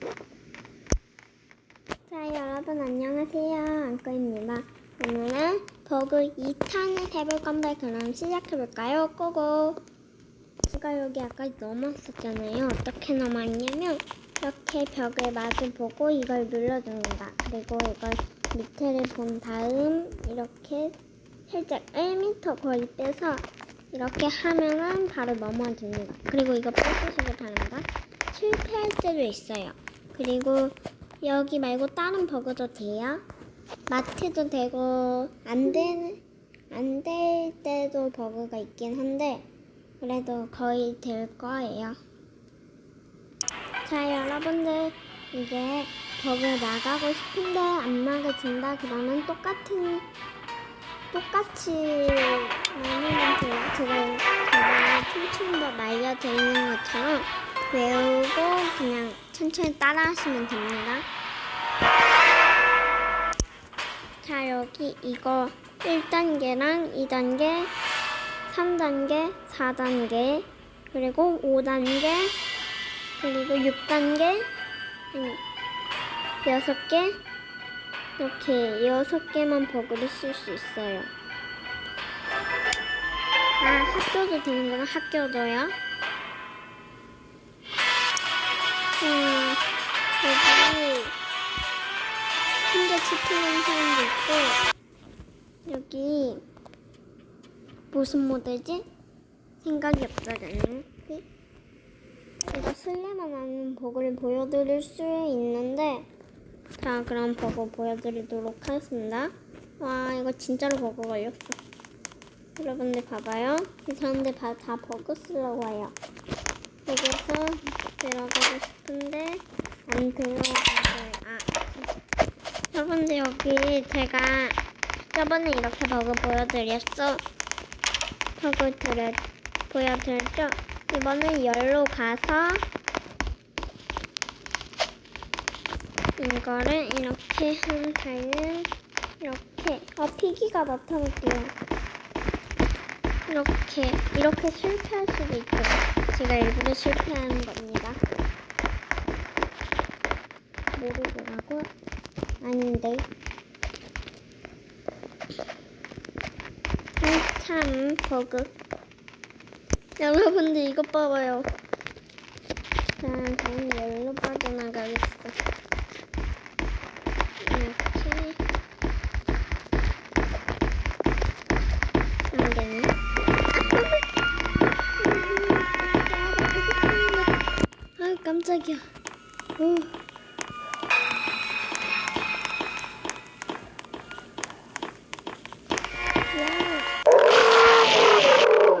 자, 여러분 안녕하세요. 안꺼입니다. 오늘은 버그 2탄을 해볼 건데 그럼 시작해볼까요? 고고! 제가 여기 아까 넘었었잖아요. 어떻게 넘었냐면 이렇게 벽을 마주 보고 이걸 눌러줍니다. 그리고 이걸 밑에를 본 다음 이렇게 살짝 1m 거리 빼서 이렇게 하면은 바로 넘어집니다. 그리고 이거 빼주시기 바랍니다. 실패할 때도 있어요. 그리고 여기 말고 다른 버그도 돼요. 마트도 되고 안되안 될 때도 버그가 있긴 한데 그래도 거의 될 거예요. 자 여러분들 이제 버그 나가고 싶은데 안 나가진다 그러면 똑같은 똑같이 나누면 돼요. 제가 저번에 춤춘 법 알려드리는 것처럼 외우고 그냥 천천히 따라하시면 됩니다. 자, 여기 이거 1단계랑 2단계, 3단계, 4단계, 그리고 5단계, 그리고 6단계, 6개, 이렇게 6개만 버그를 쓸 수 있어요. 아, 학교도 되는구나, 학교도요. 치팅하는 사람도 있고 여기 무슨 모델지? 생각이 없어졌네. 이거 슬래만 하는 버그를 보여드릴 수 있는데 자 그럼 버그 보여드리도록 하겠습니다. 와 이거 진짜로 버그 걸렸어. 여러분들 봐봐요. 이 사람들 다, 다 버그 쓰려고 해요. 여기서 들어가고 싶은데 안 들어가고요. 아, 여기 제가 저번에 이렇게 버그 보여드렸어. 버그 드려, 보여드렸죠? 이번엔 열로 가서 이거를 이렇게 한 다음에 이렇게 어 피기가 나타날게요. 이렇게 이렇게 실패할 수도 있죠. 제가 일부러 실패하는 겁니다. 모르더라고. 아닌데. 한 참 버그. 여러분들 이것 봐봐요. 자, 저는 열로 빠져나가겠어. 아, 깜짝이야. 오.